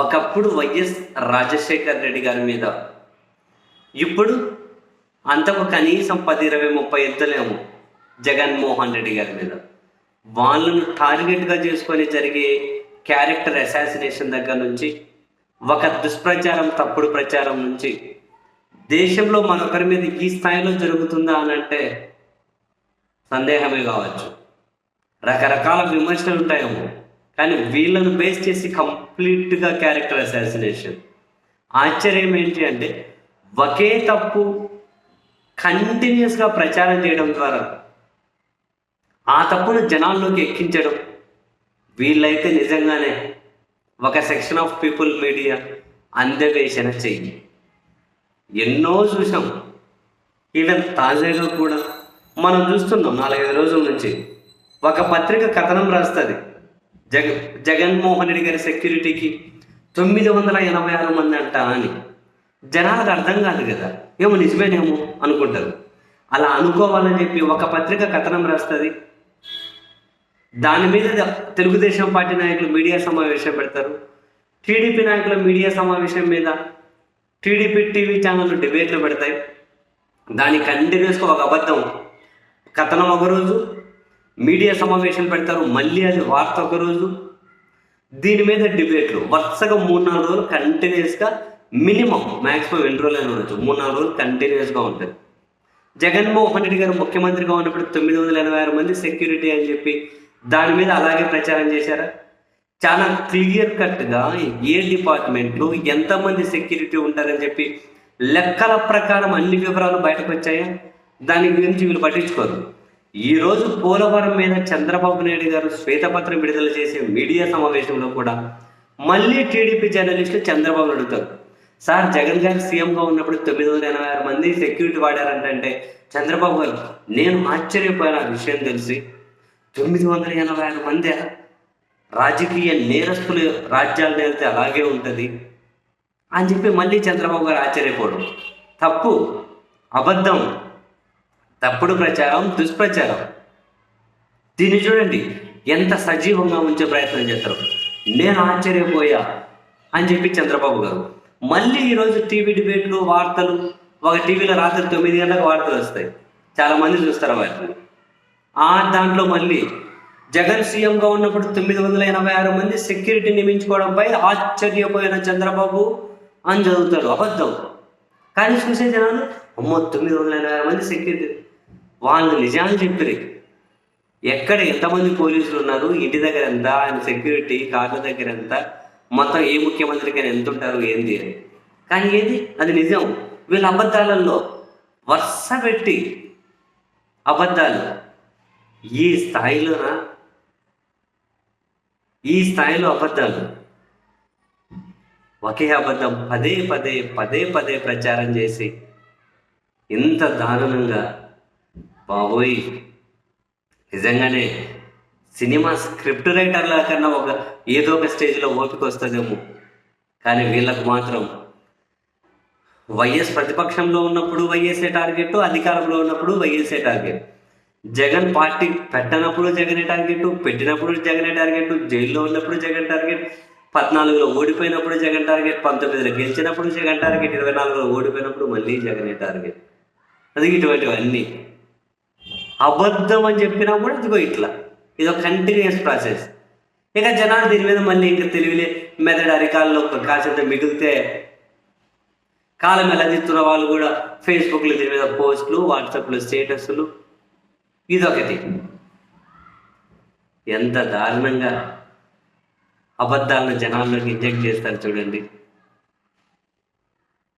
ఒకప్పుడు వైఎస్ రాజశేఖర్ రెడ్డి గారి మీద. ఇప్పుడు అంతకు కనీసం పది ఇరవై ముప్పై ఎత్తులేము జగన్మోహన్ రెడ్డి గారి మీద. వాళ్ళను టార్గెట్గా చేసుకొని జరిగే క్యారెక్టర్ అసాసినేషన్ దగ్గర నుంచి ఒక దుష్ప్రచారం తప్పుడు ప్రచారం నుంచి దేశంలో మరొకరి మీద ఈ స్థాయిలో జరుగుతుందా అని అంటే సందేహమే కావచ్చు. రకరకాల విమర్శలు ఉంటాయేమో కానీ వీళ్ళను బేస్ చేసి కంప్లీట్గా క్యారెక్టర్ అసాసినేషన్. ఆశ్చర్యం ఏంటి అంటే ఒకే తప్పు కంటిన్యూస్గా ప్రచారం చేయడం ద్వారా ఆ తప్పును జనాల్లోకి ఎక్కించడం. వీళ్ళైతే నిజంగానే ఒక సెక్షన్ ఆఫ్ పీపుల్ మీడియా అందవేషణ చెయ్యి. ఎన్నో చూసాం. ఈవెన్ తాజాగా కూడా మనం చూస్తున్నాం నాలుగైదు రోజుల నుంచి. ఒక పత్రిక కథనం రాస్తుంది. జగ జగన్మోహన్ రెడ్డి గారి సెక్యూరిటీకి తొమ్మిది వందల ఎనభై ఆరు మంది అంట అని. జనాలకు అర్థం కాదు కదా. ఏమో నిజమేనేమో అనుకుంటారు. అలా అనుకోవాలని చెప్పి ఒక పత్రిక కథనం రాస్తుంది. దాని మీద తెలుగుదేశం పార్టీ నాయకులు మీడియా సమావేశం పెడతారు. టీడీపీ నాయకుల మీడియా సమావేశం మీద టీడీపీ టీవీ ఛానళ్ళు డిబేట్లు పెడతాయి. దాని కంటిన్యూస్గా ఒక అబద్ధం. కథనం ఒకరోజు మీడియా సమావేశం పెడతారు మళ్ళీ అది వార్త ఒకరోజు. దీని మీద డిబేట్లు. వరుసగా మూడు నాలుగు రోజులు కంటిన్యూస్గా మినిమం మ్యాక్సిమం ఎన్ని రోజులు అయిన ఉండొచ్చు మూడు నాలుగు రోజులు కంటిన్యూస్గా ఉంటుంది. జగన్మోహన్ రెడ్డి గారు ముఖ్యమంత్రిగా ఉన్నప్పుడు తొమ్మిది వందల ఎనభై ఆరు మంది సెక్యూరిటీ అని చెప్పి దాని మీద అలాగే ప్రచారం చేశారా? చాలా క్లియర్ కట్గా ఏ డిపార్ట్మెంట్లో ఎంతమంది సెక్యూరిటీ ఉంటారని చెప్పి లెక్కల ప్రకారం అన్ని వివరాలు బయటకు వచ్చాయా? దాని గురించి వీళ్ళు పట్టించుకోరు. ఈరోజు పోలవరం మీద చంద్రబాబు నాయుడు గారు శ్వేతపత్రం విడుదల చేసే మీడియా సమావేశంలో కూడా మళ్ళీ టీడీపీ జర్నలిస్టులు చంద్రబాబు అడుగుతారు. సార్ జగన్ గారు సీఎంగా ఉన్నప్పుడు తొమ్మిది వందల ఎనభై ఆరు మంది సెక్యూరిటీ వాడారంటే చంద్రబాబు గారు నేను ఆశ్చర్యపోయిన. విషయం తెలిసి తొమ్మిది వందల ఎనభై ఆరు మంది రాజకీయ నేరస్తులు రాజ్యాలు నేరితే అలాగే ఉంటుంది అని చెప్పి మళ్ళీ చంద్రబాబు గారు ఆశ్చర్యపోవడం. తప్పు అబద్ధం. తప్పుడు ప్రచారం దుష్ప్రచారం. దీన్ని చూడండి ఎంత సజీవంగా ఉంచే ప్రయత్నం చేస్తారు. నేను ఆశ్చర్యపోయా అని చెప్పి చంద్రబాబు గారు. మళ్ళీ ఈరోజు టీవీ డిబేట్లు వార్తలు ఒక టీవీలో రాత్రి తొమ్మిది గంటలకు వార్తలు వస్తాయి. చాలామంది చూస్తారు వాటిని. ఆ దాంట్లో మళ్ళీ జగన్ సీఎంగా ఉన్నప్పుడు తొమ్మిది వందల ఎనభై ఆరు మంది సెక్యూరిటీ నియమించుకోవడంపై ఆశ్చర్యపోయిన చంద్రబాబు అని చదువుతాడు. అబద్ధం. కానీ చూసే జనాలు అమ్మో తొమ్మిది వందల ఎనభై ఆరు మంది సెక్యూరిటీ వాళ్ళు నిజాలు చెప్పిరి ఎక్కడ ఎంతమంది పోలీసులు ఉన్నారు ఇంటి దగ్గర ఎంత ఆయన సెక్యూరిటీ కార్ల దగ్గర ఎంత మొత్తం ఏ ముఖ్యమంత్రికైనా ఎంత ఉంటారు ఏంది అని. కానీ ఏది? అది నిజం. వీళ్ళ అబద్ధాలలో వరుస పెట్టి అబద్ధాలు. ఈ స్థాయిలోనా? ఈ స్థాయిలో అబద్ధాలు. ఒకే అబద్ధం పదే పదే పదే పదే ప్రచారం చేసి ఇంత దారుణంగా బాబోయ్. నిజంగానే సినిమా స్క్రిప్ట్ రైటర్ల కన్నా ఒక ఏదో ఒక స్టేజ్లో ఓపిక వస్తుందేమో. కానీ వీళ్ళకు మాత్రం వైఎస్ ప్రతిపక్షంలో ఉన్నప్పుడు వైఎస్ఏ టార్గెట్ అధికారంలో ఉన్నప్పుడు వైఎస్ఏ టార్గెట్ జగన్ పార్టీ పెట్టనప్పుడు జగనే టార్గెట్ పెట్టినప్పుడు జగనే టార్గెట్ జైల్లో ఉన్నప్పుడు జగన్ టార్గెట్ పద్నాలుగులో ఓడిపోయినప్పుడు జగన్ టార్గెట్ పంతొమ్మిదిలో గెలిచినప్పుడు జగన్ టార్గెట్ ఇరవై నాలుగులో ఓడిపోయినప్పుడు మళ్ళీ జగనే టార్గెట్ అది ఇటువంటివన్నీ. అబద్ధం అని చెప్పినా కూడా ఇదిగో ఇట్లా. ఇది ఒక కంటిన్యూస్ ప్రాసెస్ ఇక జనాలు దీని మీద మళ్ళీ ఇంకా తెలివిలే మెదడు అరికాల్లో కాసేంత మిగిలితే కాలం ఎలదిస్తున్న వాళ్ళు కూడా ఫేస్బుక్లో దీని మీద పోస్టులు వాట్సాప్లో స్టేటస్లు. ఇదొకటి. ఎంత దారుణంగా అబద్ధాలను జనాల్లోకి ఇంజెక్ట్ చేస్తారు చూడండి.